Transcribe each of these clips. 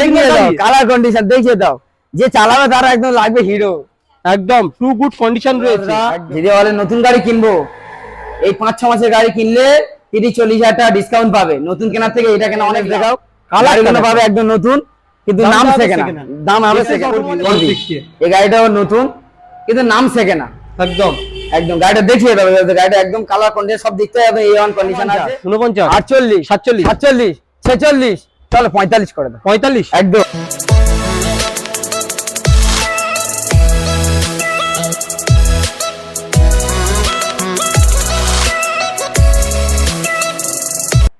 দেখিয়ে দাও colour condition দেখিয়ে দাও। যে চালাবে তারা একদম লাগবে হিরো একদম টু গুড কন্ডিশন রয়েছে। যদি বলে নতুন গাড়ি কিনবো। এই পাঁচ ছ মাসের গাড়ি কিনলে তিরিশ চল্লিশ হাজার টাকা ডিসকাউন্ট পাবে। নতুন কেনার থেকে এটা কেনা অনেক দেখাও। গাড়িগুলো পাবে একদম নতুন কিন্তু নাম শেখে না। দাম হবে। এই গাড়িটাও নতুন কিন্তু নাম শেখে না। একদম। একদম গাড়িটা দেখিয়ে দেবে গাড়িটা একদম কালার কন্ডিশন সব দিকতে হবে এ ওয়ান কন্ডিশন আছে। উনপঞ্চাশ আটচল্লিশ সাতচল্লিশ সাতচল্লিশ ছেচল্লিশ। চলো পঁয়তাল্লিশ করে দাও। পঁয়তাল্লিশ? একদম।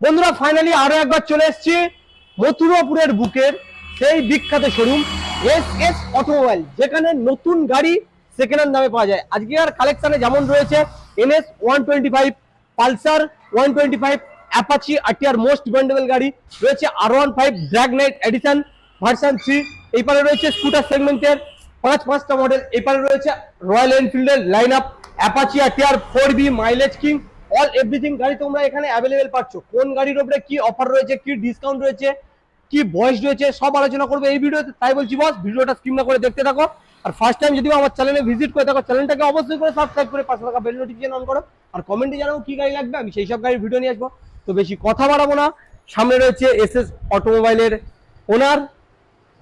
বন্ধুরা ফাইনালি আরও একবার চলে এসেছি মথুরাপুরের বুকের সেই বিখ্যাত শোরুম এস এস অটোমোবাইল যেখানে নতুন গাড়ি সেকেন্ড হ্যান্ড দামে পাওয়া যায়। আজকে আর কালেকশনে যেমন রয়েছে NS one twenty five Pulsar one twenty five Apache RTR most demandable গাড়ি রয়েছে R one five dark knight edition version three এই পারে রয়েছে স্কুটার সেগমেন্টের পাঁচ পাঁচটা মডেল এই পারে রয়েছে Royal এনফিল্ডের line up Apache RTR four V mileage king all everything গাড়ি তোমরা এখানে অ্যাভেলেবেল পাচ্ছ। কোন গাড়ির উপরে কি অফার রয়েছে, কি ডিসকাউন্ট রয়েছে, কি বয়স রয়েছে, সব আলোচনা করব এই ভিডিওতে, তাই বলছি বস ভিডিওটা স্কিম না করে দেখতে থাকো। আর ফার্স্ট টাইম যদি আমার চ্যানেলে ভিজিট করে থাকো চ্যানেলটাকে অবশ্যই করে সাবস্ক্রাইব করে পাশে থাকা বেল নোটিফিকেশন অন করো। আর কমেন্টে জানাও কি গাড়ি লাগবে, আমি সেই সব গাড়ির ভিডিও নিয়ে আসব। তো বেশি কথা বাড়াবো না। সামনে রয়েছে এস এস অটোমোবাইলের ওনার।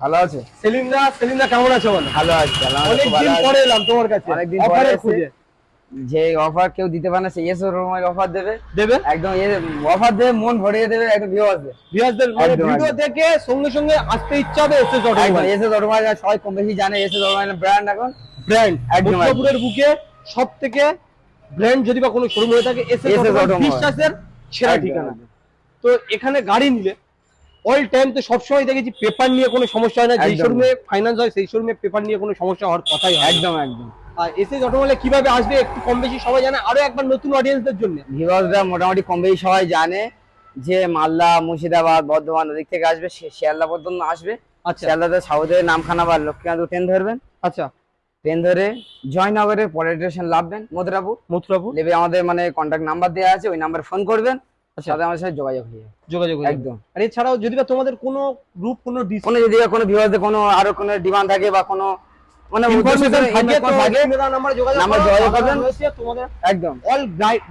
ভালো আছে? সেলিমদা সেলিমদা কেমন আছে বলো? ভালো আছে ভালো দিন আছে। পরে এলাম তোমার কাছে। অনেকদিন পরে খুঁজে যে অফার কেউ দিতে পারে না সেই এসে রকমের অফার দেবে। দেবে? একদম অফার দেবে মন ভরিয়ে দেবে একদম ভিউ আসবে। বিহাসদের মানে ভিডিও। দেখে সঙ্গে সঙ্গে আসতে ইচ্ছা হবে এস এস একদম অটোমোবাইল। এসে অটোমোবাইল সবাই কম বেশি জানে এসে অটোমোবাইল ব্র্যান্ড এখন। ব্র্যান্ড একদম, বুকে সব থেকে ব্র্যান্ড যদি বা কোনো শোরুম হয়ে থাকে S S SS automobile automobile. বিশ্বাসের সেরা ঠিকানা। তো এখানে গাড়ি নিলে অল টাইম তো সবসময় দেখেছি পেপার নিয়ে কোনো সমস্যা হয় না যেই শোরুমে ফাইন্যান্স হয় সেই শোরুমে পেপার নিয়ে কোনো সমস্যা হওয়ার কথাই একদম একদম। আর এস এস অটোমোবাইলে কীভাবে আসবে একটু কম বেশি সবাই জানে আরও একবার নতুন অডিয়েন্সদের জন্য। ভিউয়ার্সরা মোটামুটি কম বেশি সবাই জানে যে মালদা মুর্শিদাবাদ বর্ধমান ওদিক থেকে আসবে শিয়ালদা পর্যন্ত আসবে। আচ্ছা। শিয়ালদাতে সাউথের নামখানা বা লক্ষ্মীনাথ ট্রেন ধরবেন। আচ্ছা। ট্রেন ধরে জয়নগরের পরের স্টেশন লাভবেন মথুরাপুর। মথুরাপুর। লেবে আমাদের মানে কন্ট্যাক্ট নাম্বার দেওয়া আছে ওই নাম্বারে ফোন করবেন আচ্ছা। সাথে আমাদের সাথে যোগাযোগ হয়ে যাবে। যোগাযোগ একদম। আর এছাড়াও যদি বা তোমাদের কোনো গ্রুপ কোনো কোনো যদি কোনো ভিউয়ারদের কোনো আরও কোনো ডিমান্ড থাকে বা কোনো মানে থাকে থাকে নাম্বারে যোগাযোগ করবেন। তোমাদের একদম। অল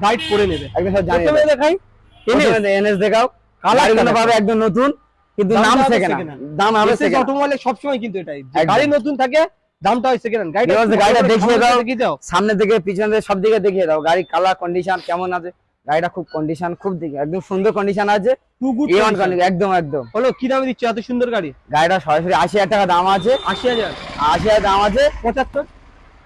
গাইড করে নেবে। একদম সব জানিয়ে দেখাই এনএস দেখাও। একদম নতুন কিন্তু নাম শেখে না। দাম হবে অটোমোবাইলে সবসময় কিন্তু এটাই। গাড়ি নতুন থাকে দামটা হয় সেকেন্ড হ্যান্ড গাড়িটা দেখিয়ে দাও। সামনে থেকে পিছন থেকে সব দিকে দেখিয়ে দাও। গাড়ি কালার কন্ডিশন কেমন আছে? গাড়িটা খুব কন্ডিশন খুব একদম সুন্দর কন্ডিশন আছে। টু গুড একদম একদম। হলো কি দামে দিচ্ছ? এত সুন্দর গাড়ি? গাড়িটা সরাসরি আশি হাজার টাকা দাম আছে। আশি হাজার? আশি হাজার দাম আছে। পঁচাত্তর?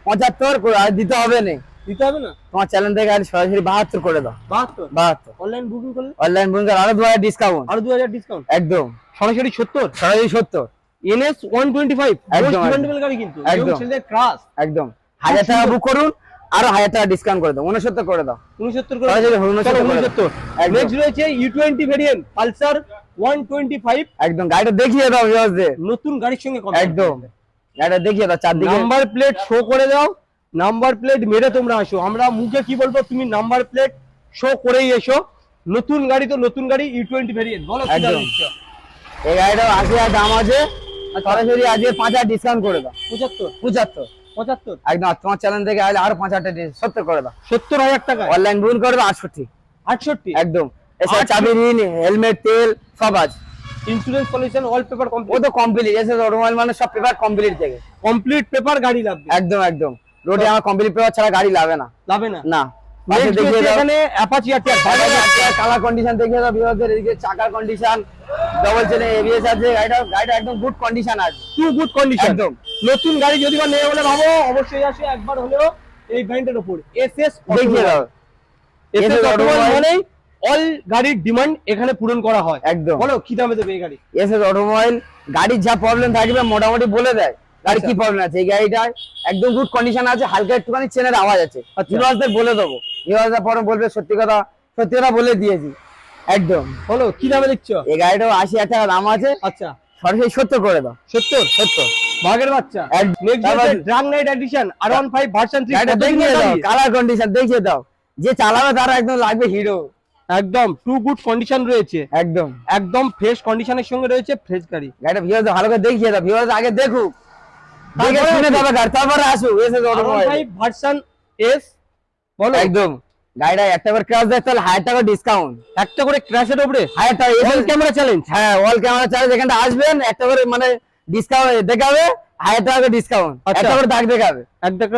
পঁচাত্তর করে আর দিতে হবে না। দিতে হবে না? তোমার চ্যানেল থেকে গাড়ি সরাসরি বাহাত্তর করে দাও। বাহাত্তর? বাহাত্তর। অনলাইন বুকিং করলে? অনলাইন বুকিং আরও দু হাজার ডিসকাউন্ট আরও দু হাজার ডিসকাউন্ট একদম। সরাসরি সত্তর? সরাসরি সত্তর। এনএস ওয়ান টোয়েন্টি ফাইভ একদম, একদম। গাড়ি কিন্তু একদম। ক্রাশ একদম। হাজার টাকা বুক করুন আরও টাকা ডিসকাউন্ট করে দাও উনসত্তর করে দাও। উনসত্তর করে দাও। উনসত্তর একদম। নেক্সট রয়েছে U twenty variant Pulsar one twenty five একদম গাড়িটা দেখিয়ে দাও নতুন গাড়ির সঙ্গে একদম। গাড়িটা দেখিয়ে দাও চারদিকে। নাম্বার প্লেট শো করে দাও। নাম্বার প্লেট মেরে তোমরা আসো। আমরা মুখে কি বলব তুমি নাম্বার প্লেট শো করেই এসো। নতুন গাড়ি তো নতুন গাড়ি ইউ টোয়েন্টি ভেরিয়েন্ট বলো একদম। এই গাড়িটা আশি হাজার দাম আছে সরাসরি আজকে পাঁচ হাজার ডিসকাউন্ট করে দাও। পঁচাত্তর? পঁচাত্তর। পঁচাত্তর? একদম তোমার চ্যানেল থেকে আসলে আরও পাঁচ হাজার সত্তর করে দাও। সত্তর হাজার টাকা? অনলাইন বুকিং আটষট্টি। আটষট্টি? একদম। 68 চাবি ঋণ হেলমেট তেল সব আছে। ইন্স্যুরেন্স পলিউশন অল পেপার ও তো কমপ্লিট এসে অটোমোবাইল মানে সব পেপার কমপ্লিট থেকে কমপ্লিট পেপার গাড়ি লাগবে? একদম একদম। রোডে আমার কমপ্লিট পেপার ছাড়া গাড়ি লাগে না। যাবে না? না। পাশে Next দেখিয়ে রয়েছে দাও। এখানে অ্যাপাচি আর কালার কন্ডিশন দেখিয়ে দাও বিভাগের এদিকে চাকার কন্ডিশন ডবল চেনে এবিএস আছে গাড়িটা গাড়িটা একদম গুড কন্ডিশন আছে টু গুড কন্ডিশন একদম। নতুন গাড়ি যদি বা নেই বলে ভাবো অবশ্যই আসে একবার হলেও এই ব্র্যান্ডের উপর এসএস দেখিয়ে দাও। SS automobile automobile। অল গাড়ির ডিমান্ড এখানে পূরণ করা হয়। একদম। বলো কি দামে দেবে এই গাড়ি? এসএস অটোমোবাইল গাড়ির যা প্রবলেম থাকবে মোটামুটি বলে দেয়। গাড়ি কি আচ্ছা। প্রবলেম আছে? এই গাড়িটায় একদম গুড কন্ডিশন আছে হালকা একটুখানি চেনের আওয়াজ আছে। আচ্ছা। ভিউয়ার্সদের বলে দেবো। ভিউয়ার্সরা পরে বলবে সত্যি কথা সত্যি কথা বলে দিয়েছি। একদম। বলো কি দামে দিচ্ছ এই গাড়িটাও আশি হাজার টাকা দাম আছে। আচ্ছা। সরাসরি সত্তর করে দাও। সত্তর? সত্তর। বাঘের বাচ্চা? এক- নেক্সট তারপর- dark knight edition R one five version three গাড়িটা দেখিয়ে দাও কালার কন্ডিশন দেখিয়ে দাও। যে চালাবে তারা একদম লাগবে হিরো একদম টু গুড কন্ডিশন রয়েছে। একদম। একদম ফ্রেশ কন্ডিশনের সঙ্গে রয়েছে ফ্রেশ গাড়ি। গাড়িটা ভিউয়ার্স ভালো করে দেখিয়ে দাও। ভিউয়ার্স আগে দেখুক। দেখে তারপরে শুনে আসুক। গাড়ি। তারপরে আসুক এসে ভার্সন এস বলো। একদম। গাড়িটা একটা করে ক্রাশ দেয় তাহলে হাজার টাকা ডিসকাউন্ট একটা করে ক্র্যাশের উপরে? হাজার টাকা অল ক্যামেরা চ্যালেঞ্জ হ্যাঁ অল ক্যামেরা চার্জ এখানটা আসবেন একটা করে মানে ডিসকাউন্ট দেখাবে হাজার টাকা ডিসকাউন্ট আচ্ছা। একটা করে দাগ দেখাবে।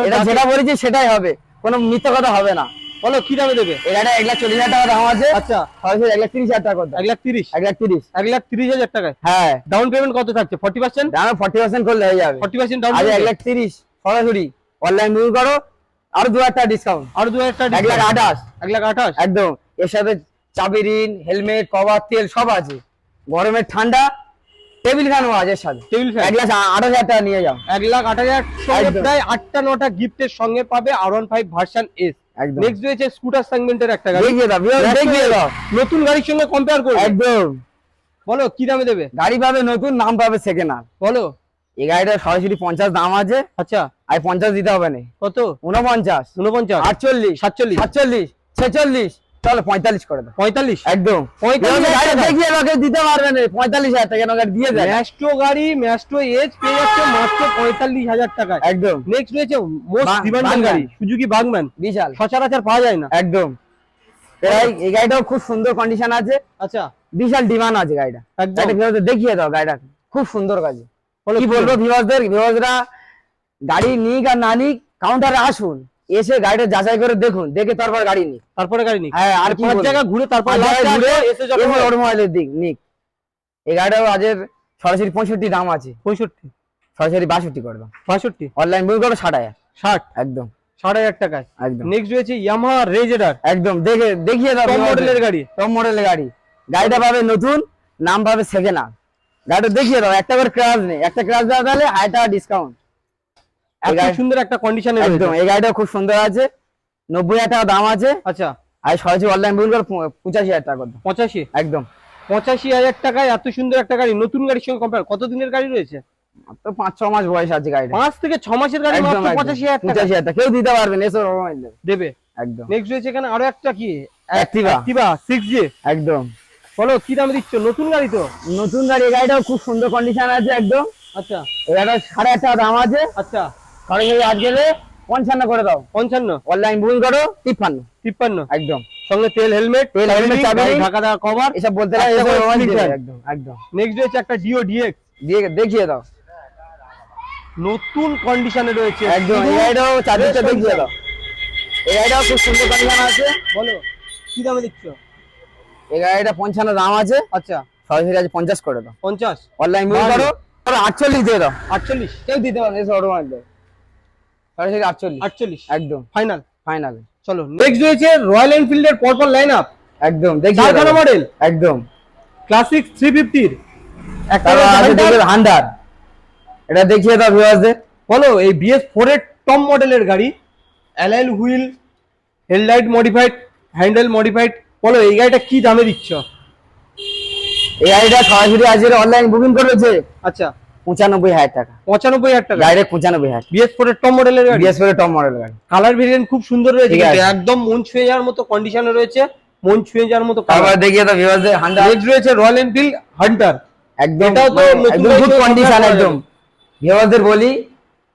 এটা যেটা বলেছি সেটাই হবে। কোনো মিথ্যা কথা হবে না। বলো কি দামে দেবে? গাড়িটা এক লাখ চল্লিশ হাজার টাকা দাম আছে। আচ্ছা। সরাসরি এক লাখ তিরিশ হাজার টাকা এক লাখ তিরিশ? এক লাখ তিরিশ। এক লাখ তিরিশ হাজার টাকায়? হ্যাঁ। ডাউন পেমেন্ট কত থাকছে? ফর্টি পার্সেন্ট দামে ফর্টি পার্সেন্ট করলে হয়ে যাবে। ফর্টি পার্সেন্ট ডাউন এক লাখ তিরিশ সরাসরি। অনলাইন বুক করো আরও দু হাজার টাকা ডিসকাউন্ট আরও দু হাজার টাকা এক লাখ আঠাশ। এক লাখ আঠাশ? একদম। এর সাথে চাবি ঋণ হেলমেট কভার তেল সব আছে। গরমের ঠান্ডা টেবিল ফ্যানও আছে সাথে। Table fan. এক লাখ আঠাশ হাজার টাকা নিয়ে যাও। এক লাখ আট হাজার প্রায় আটটা নটা গিফটের সঙ্গে পাবে R one five version S একদম। নেক্সট রয়েছে স্কুটার সেগমেন্টের একটা গাড়ি। দেখিয়ে দাও দেখিয়ে দাও। নতুন গাড়ির সঙ্গে কম্পেয়ার করবে। একদম। বলো কি দামে দেবে? গাড়ি পাবে নতুন নাম পাবে সেকেন্ড হ্যান্ড বলো। এই গাড়িটা সরাসরি পঞ্চাশ দাম আছে। আচ্ছা। আর পঞ্চাশ দিতে হবে না। কত? উনপঞ্চাশ উনপঞ্চাশ আটচল্লিশ। সাতচল্লিশ। সাতচল্লিশ। ছেচল্লিশ। চলো পঁয়তাল্লিশ করে দাও। পঁয়তাল্লিশ? একদম। টাকা। দেখিয়ে দিতে পারবে না। পঁয়তাল্লিশ হাজার টাকা গাড়ি দিয়ে দেয়। ম্যাস্ট্রো গাড়ি ম্যাস্ট্রো এজ পেয়ে যাচ্ছে মাত্র পঁয়তাল্লিশ হাজার টাকায়। একদম। নেক্সট রয়েছে মোস্ট ডিমান্ডেড গাড়ি সুজুকি বাগম্যান বিশাল। সচরাচর পাওয়া যায় না। একদম। এই গাড়িটাও খুব সুন্দর কন্ডিশন আছে। আচ্ছা। বিশাল ডিমান্ড আছে গাড়িটা। দেখিয়ে দাও গাড়িটা। খুব সুন্দর কাজে কি বলব ভিউয়ারদের ভিউয়াররা গাড়ি নিক আর না নিক কাউন্টারে আসুন এসে গাড়িটা যাচাই করে দেখুন দেখে তারপর গাড়ি নিক। তারপরে গাড়ি নেই হ্যাঁ আর পাঁচ জায়গা ঘুরে তারপর ঘুরে এসে যখন এরপর অটোমোবাইলের দিক নিক। এই গাড়িটাও আজের সরাসরি পঁয়ষট্টি দাম আছে। পঁয়ষট্টি। সরাসরি বাষট্টি করে দাও। বাষট্টি? অনলাইন বুক করো ষাট হাজার। ষাট? একদম। ষাট হাজার টাকায় একদম। নেক্সট রয়েছে ইয়ামাহা রেজেডার একদম। দেখে দেখিয়ে দাও viewers মডেলের গাড়ি। টপ মডেলের গাড়ি। গাড়িটা পাবে নতুন নাম পাবে সেকেন্ড হ্যান্ড গাড়িটা দেখিয়ে দাও একটা করে ক্রাশ নেই। একটা ক্রাশ দেওয়া তাহলে হাজার টাকা ডিসকাউন্ট এত গাড়ি- সুন্দর একটা কন্ডিশনে একদম এই গাড়িটা খুব সুন্দর আছে। নব্বই হাজার টাকা দাম আছে। আচ্ছা। আর সরাসরি অনলাইন বুক করে পঁচাশি হাজার টাকা পঁচাশি? একদম। পঁচাশি হাজার টাকায় এত সুন্দর একটা গাড়ি নতুন গাড়ির সঙ্গে কম্পেয়ার কত দিনের গাড়ি রয়েছে? তো পাঁচ ছ মাস বয়স আছে গাড়িটা। পাঁচ থেকে ছ মাসের গাড়ি মাত্র পঁচাশি হাজার পঁচাশি হাজার কেউ দিতে পারবে না এসব দেবে। একদম। নেক্সট রয়েছে এখানে আরও একটা কি? Activa। অ্যাক্টিভা সিক্স জি একদম। বলো কি দাম দিচ্ছ? নতুন গাড়ি তো? নতুন গাড়ি গাড়িটাও খুব সুন্দর কন্ডিশন আছে একদম। আচ্ছা। গাড়িটা সাড়ে আট টাকা দাম আছে। আচ্ছা। সরাসরি আজ গেলে পঞ্চান্ন করে দাও। পঞ্চান্ন? অনলাইন বুকিং করো তিপ্পান্ন। তিপ্পান্ন? একদম। সঙ্গে তেল হেলমেট তেল, helmet, চাবি, ঢাকা দেওয়া কভার এসব বলতে bag। একদম একদম। নেক্সট রয়েছে একটা ডিও ডিএক্স দিয়ে দেখিয়ে দাও। নতুন কন্ডিশনে রয়েছে একদম শুধু গাড়িটাও চার্জারটা দেখিয়ে দাও। এই গাড়িটাও খুব সুন্দর কন্ডিশন আছে। বলো কি দামে দিচ্ছ? এই গাড়িটা পঞ্চান্ন দাম আছে। আচ্ছা। সরাসরি আজ পঞ্চাশ করে দাও। পঞ্চাশ? অনলাইন বুকিং করো আটচল্লিশ দিয়ে দাও। আটচল্লিশ। কেউ দিতে পারবে সরাসরি আটচল্লিশ। আটচল্লিশ। একদম। ফাইনাল ফাইনাল চলো নেক্সট রয়েছে রয়্যাল এনফিল্ডের পরপর লাইন আপ একদম চারখানা মডেল একদম। ক্লাসিক থ্রি ফিফটির একটা আছে হান্ডার এটা দেখিয়ে দাও ভিউয়ার্সদের বলো এই বিএস ফোর এর টপ মডেলের গাড়ি। Alloy wheel headlight modified handle modified বলো এই গাড়িটা কি দামে দিচ্ছ? এই গাড়িটা সরাসরি আজকে অনলাইন বুকিং করেছে আচ্ছা। পঁচানব্বই হাজার টাকা। পঁচানব্বই হাজার টাকা? ডাইরেক্ট পঁচানব্বই হাজার। বিএস ফোর এর টপ মডেলের গাড়ি? বিএস ফোর টপ মডেল গাড়ি। কালার ভেরিয়েন্ট খুব সুন্দর রয়েছে একদম মন ছুঁয়ে যাওয়ার মতো কন্ডিশনে রয়েছে মন ছুঁয়ে যাওয়ার মতো কালার দেখিয়ে দাও ভিউয়ার্সদের হান্ডার নেক্সট রয়েছে রয়্যাল এনফিল্ড হান্টার একদম এটাও তো মানে নতুন কন্ডিশন একদম। ভিউয়ারদের বলি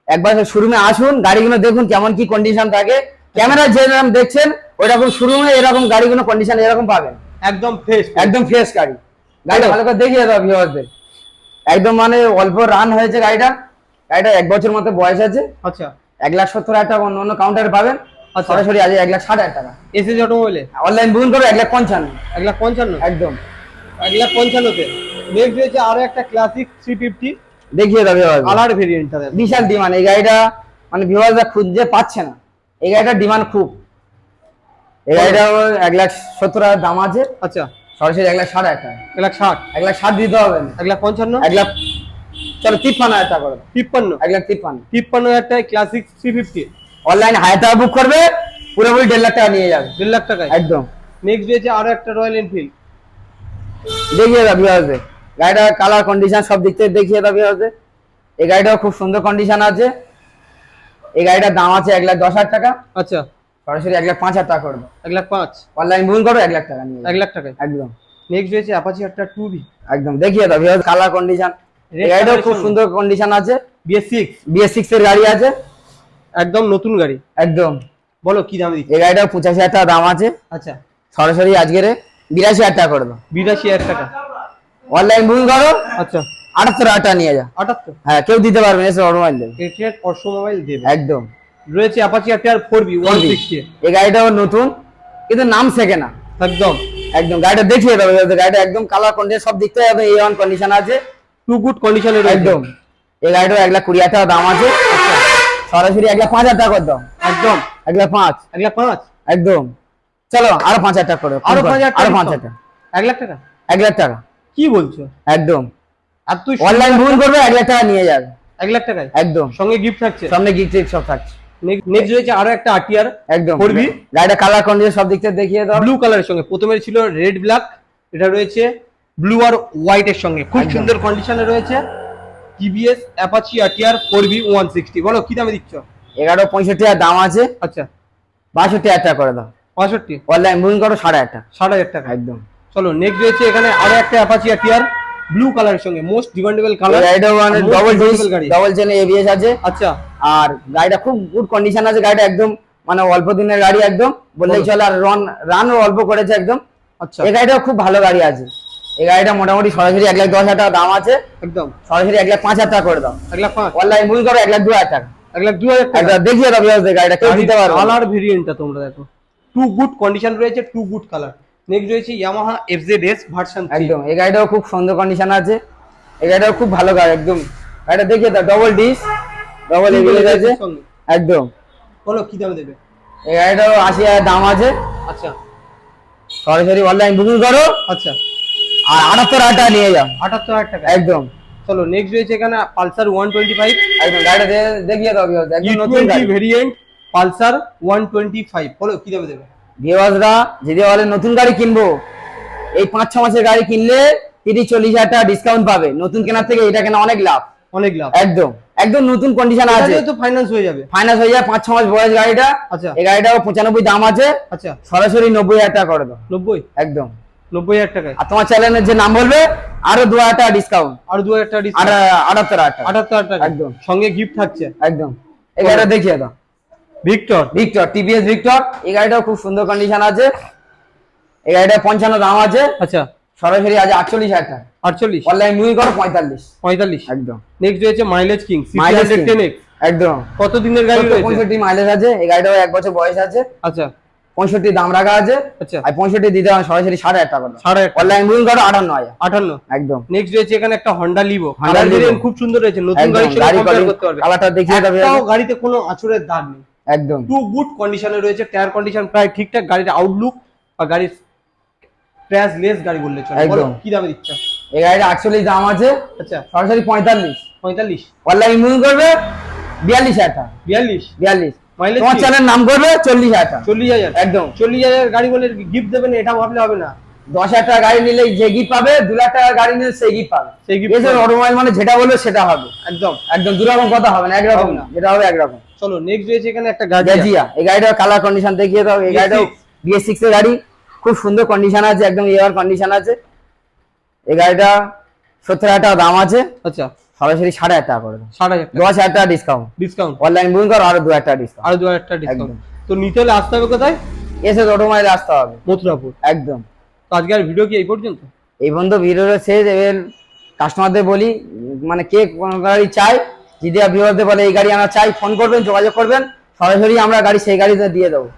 একবার শোরুমে আসুন গাড়িগুলো দেখুন কেমন কি কন্ডিশন থাকে। ক্যামেরা যেরকম দেখছেন ওইরকম শোরুমে এরকম গাড়িগুলো কন্ডিশন এরকম পাবেন। একদম ফ্রেশ একদম ফ্রেশ গাড়ি। গাড়িটা ভালো। করে দেখিয়ে দাও ভিউয়ারদের একদম মানে অল্প রান হয়েছে গাড়িটা। গাড়িটা এক বছর মতো বয়স আছে। আচ্ছা। এক লাখ সত্তর হাজার টাকা অন্য অন্য কাউন্টারে পাবেন। আচ্ছা। সরাসরি আজ এক লাখ ষাট হাজার টাকা। এসে এসএস অটোমোবাইলে অনলাইন বুকিং করো এক লাখ পঞ্চান্ন। এক লাখ পঞ্চান্ন? একদম। এক লাখ পঞ্চান্নতে। নেক্সট রয়েছে আরও একটা ক্লাসিক থ্রি ফিফটি দেখিয়ে দাও ভিউয়ারদের কালার ভেরিয়েন্টটা বিশাল ডিমান্ড এই গাড়িটা মানে ভিউয়ার্সরা খুঁজে পাচ্ছে না। এই গাড়িটার ডিমান্ড খুব। এই গাড়িটা এক লাখ সত্তর হাজার দাম আছে। আচ্ছা। সরাসরি এক লাখ ষাট টাকা। এক লাখ ষাট? এক লাখ ষাট দিতে হবে। এক লাখ পঞ্চান্ন? এক লাখ চলো তিপ্পান্ন হাজার টাকা করে তিপ্পান্ন? এক লাখ তিপ্পান্ন। তিপ্পান্ন হাজার ক্লাসিক থ্রি ফিফটি অনলাইন হাজার টাকা বুক করবে পুরোপুরি দেড় লাখ টাকা নিয়ে যাবে। দেড় লাখ একদম। নেক্সট আরও একটা রয়্যাল এনফিল্ড দেখিয়ে দাও ভিউয়ার্সদের গাড়িটা কালার কন্ডিশন সব দিক থেকে দেখিয়ে দাও ভিউয়ার্সদের এই গাড়িটাও খুব সুন্দর কন্ডিশন আছে। এই গাড়িটার দাম আছে এক লাখ দশ হাজার টাকা। আচ্ছা। সরাসরি এক লাখ পাঁচ হাজার টাকা করব। এক লাখ পাঁচ? অনলাইন বুকিং করো এক লাখ টাকা নিয়ে। এক লাখ টাকায়? একদম। নেক্সট রয়েছে অ্যাপাচি একটা টু বি একদম। দেখিয়ে দাও ভিউয়ার্স কালার কন্ডিশন গাড়িটাও খুব সুন্দর কন্ডিশন আছে। বিএস সিক্স বিএস সিক্স এর গাড়ি আছে। একদম নতুন গাড়ি। একদম। বলো কি দাম দিচ্ছি? এই গাড়িটা পঁচাশি হাজার টাকা দাম আছে। আচ্ছা। সরাসরি আজকের বিরাশি হাজার টাকা করে দাও। বিরাশি হাজার টাকা। অনলাইন বুকিং করো। আচ্ছা। আটাত্তর হাজার টাকা নিয়ে যা আটাত্তর? হ্যাঁ কেউ দিতে পারবে এসে অটোমাইল দেবে। এটিআর অর্শো মোবাইল দেবে। একদম। রয়েছে অ্যাপাচি বি ওয়ান সিক্সটি এই গাড়িটাও নতুন কিন্তু নাম শেখে না। একদম। একদম গাড়িটা দেখিয়ে দেবে গাড়িটা একদম কালার কন্ডিশন সব দিক থেকে একদম এ ওয়ান কন্ডিশন আছে টু গুড কন্ডিশনে একদম। এই গাড়িটাও এক লাখ কুড়ি হাজার টাকা দাম আছে। সরাসরি এক লাখ পাঁচ হাজার টাকা দাও। একদম। এক লাখ পাঁচ। এক লাখ পাঁচ? একদম। চলো আরও পাঁচ হাজার টাকা করে আরও পাঁচ হাজার আরও পাঁচ হাজার টাকা। এক লাখ টাকা? এক লাখ টাকা। কি বলছো? একদম। আর তুই অনলাইন ভুল করবে এক লাখ টাকা নিয়ে যাবে। এক লাখ টাকায়? একদম। সঙ্গে গিফট থাকছে? সামনে গিফট সব থাকছে। নেক্সট রয়েছে আরও একটা আটিয়ার একদম করবি? গাড়িটা কালার কন্ডিশন সব দিক থেকে দেখিয়ে দাও। ব্লু কালারের সঙ্গে। প্রথমে ছিল রেড ব্ল্যাক এটা রয়েছে ব্লু আর হোয়াইট এর সঙ্গে। খুব সুন্দর কন্ডিশনে রয়েছে TVS Apache RTR four V one sixty বলো কি দামে দিচ্ছ? এগারো পঁয়ষট্টি হাজার দাম আছে। আচ্ছা। বাষট্টি হাজার টাকা করে দাও। পঁয়ষট্টি অনলাইন বুকিং করো সাড়ে হাজার টাকা ষাট হাজার টাকা। একদম। চলো নেক্সট রয়েছে এখানে আরও একটা অ্যাপাচি আটিয়ার ব্লু কালারের সঙ্গে মোস্ট ডিমান্ডেবল কালার গাড়িটা মানে ডবল গাড়ি। ডবল চেন এবিএস আছে। আচ্ছা। আর গাড়িটা খুব গুড কন্ডিশন আছে গাড়িটা একদম মানে অল্প দিনের গাড়ি একদম। বললেই চলে আর রান রানও অল্প করেছে একদম। আচ্ছা। এই গাড়িটা খুব ভালো গাড়ি আছে। এই গাড়িটা মোটামুটি সরাসরি এক লাখ দশ হাজার টাকা দাম আছে। একদম। সরাসরি এক লাখ পাঁচ হাজার টাকা করে দাও। এক লাখ পাঁচ। অনলাইন বুকিং করো এক লাখ দু হাজার টাকা। এক লাখ দু হাজার টাকা। দেখিয়ে দাও গাড়িটা কেউ দিতে কালার ভেরিয়েন্টটা তোমরা দেখো। টু গুড কন্ডিশন রয়েছে টু গুড কালার নেক্সট রয়েছে ইয়ামাহা এফজেড এস ভার্সন একদম। এই গাড়িটাও খুব সুন্দর কন্ডিশন আছে। এই গাড়িটাও খুব ভালো গাড়ি একদম। গাড়িটা দেখিয়ে দাও ডবল ডিস ডবল এবিএস আছে। একদম। বলো কি দামে দেবে? এই গাড়িটাও আশি হাজার দাম আছে। আচ্ছা। সরাসরি অনলাইন বুকিং করো আচ্ছা। আর আটাত্তর হাজার টাকা নিয়ে যাও। আটাত্তর হাজার টাকা। একদম। চলো নেক্সট রয়েছে এখানে পালসার ওয়ান টোয়েন্টি ফাইভ একদম গাড়িটা দেখিয়ে দাও একদম নতুন variant Pulsar one twenty five বলো কি দামে দেবে? ভিওয়ার্সরা যদি বলে নতুন গাড়ি কিনবো এই পাঁচ ছ মাসের গাড়ি কিনলে তিরিশ চল্লিশ হাজার টাকা ডিসকাউন্ট পাবে। নতুন কেনার থেকে এটা কেনা অনেক লাভ। অনেক লাভ। একদম একদম নতুন কন্ডিশন আছে। তো ফাইন্যান্স হয়ে যাবে। ফাইন্যান্স হয়ে যায় পাঁচ ছ মাস বয়স গাড়িটা। আচ্ছা। এই গাড়িটাও পঁচানব্বই দাম আছে। আচ্ছা। সরাসরি নব্বই হাজার টাকা করে দাও। নব্বই? একদম। নব্বই হাজার টাকায়? আর তোমার চ্যানেলের যে নাম বলবে আরও দু হাজার টাকা ডিসকাউন্ট আর দু হাজার টাকা আটাত্তর হাজার টাকা। আটাত্তর হাজার টাকা। একদম। সঙ্গে গিফট থাকছে। একদম। এই গাড়িটা দেখিয়ে দাও। ভিক্টর? Victor TVS Victor. এই গাড়িটাও খুব সুন্দর কন্ডিশন আছে। এই গাড়িটা পঞ্চান্ন দাম আছে। আচ্ছা। সরাসরি আছে আটচল্লিশ হাজার টাকা। আটচল্লিশ? অনলাইন মুভি করো পঁয়তাল্লিশ। পঁয়তাল্লিশ? একদম। নেক্সট রয়েছে মাইলেজ কিং মাইলেজ টেন একদম। কত দিনের গাড়ি রয়েছে? পঁয়ষট্টি মাইলেজ আছে। এই গাড়িটাও এক বছর বয়স আছে। আচ্ছা। পঁয়ষট্টি দাম রাখা আছে। আচ্ছা। আর পঁয়ষট্টি দিতে হবে সরাসরি সাড়ে হাজার টাকা সাড়ে আট অনলাইন বুকিং করো আটান্ন হাজার। আটান্ন? একদম। নেক্সট রয়েছে এখানে একটা হন্ডা লিভো Honda কালার খুব সুন্দর রয়েছে। নতুন গাড়ি করতে পারবে। কালারটা দেখিয়ে দেবে। গাড়িতে কোনো আঁচড়ের দাগ নেই। একদম। টু গুড কন্ডিশনে রয়েছে টায়ার কন্ডিশন প্রায় ঠিকঠাক গাড়ির আউটলুক বা গাড়ির ক্র্যাশ লেস গাড়ি বললে চলে। বলো একদম। কি দামে দিচ্ছ? এই গাড়িটা আটচল্লিশ দাম আছে আচ্ছা। সরাসরি পঁয়তাল্লিশ। পঁয়তাল্লিশ? অনলাইন বুকিং করবে বিয়াল্লিশ হাজার টাকা। বিয়াল্লিশ? বিয়াল্লিশ। মাইলেজ তোমার চ্যানেল নাম করবে চল্লিশ হাজার টাকা। চল্লিশ হাজার? একদম। চল্লিশ হাজার গাড়ি বলে গিফট দেবেন এটা ভাবলে হবে না। দশ হাজার টাকা গাড়ি নিলে যে গিফট পাবে দু লাখ টাকার গাড়ি নিলে সেই গিফট পাবে। সেই পাবে। অটোমোবাইল মানে যেটা বলবে সেটা হবে। একদম। একদম দু রকম কথা হবে না একরকম না। না। যেটা হবে একরকম। চলো নেক্সট রয়েছে এখানে একটা গাড়ি গ্যাজিয়া এই গাড়িটার কালার কন্ডিশন দেখিয়ে দাও। এই BS6 গাড়িটাও বিএস সিক্স এর গাড়ি। খুব সুন্দর কন্ডিশন আছে একদম এয়ার কন্ডিশন আছে। এই গাড়িটা সত্তর হাজার টাকা দাম আছে। আচ্ছা। সরাসরি সাড়ে হাজার টাকা করে ষাট হাজার দশ হাজার টাকা ডিসকাউন্ট ডিসকাউন্ট অনলাইন বুকিং করো আরও দু হাজার টাকা ডিসকাউন্ট আর দু হাজার টাকা ডিসকাউন্ট তো নিতে হলে আসতে হবে কোথায়? এসে অটোমোবাইলে আসতে হবে। মথুরাপুর। একদম। তো আজকে আর ভিডিও কি এই পর্যন্ত? এই পর্যন্ত ভিডিওটা শেষ। এবার কাস্টমারদের বলি মানে কে কোন গাড়ি চাই যদি ভিউয়ারদের বলে এই গাড়ি আমরা চাই ফোন করবেন যোগাযোগ করবেন সরাসরি আমরা গাড়ি সেই গাড়িতে দিয়ে দেবো।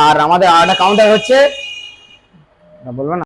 আর আমাদের আর কাউন্টার হচ্ছে না, বলব না?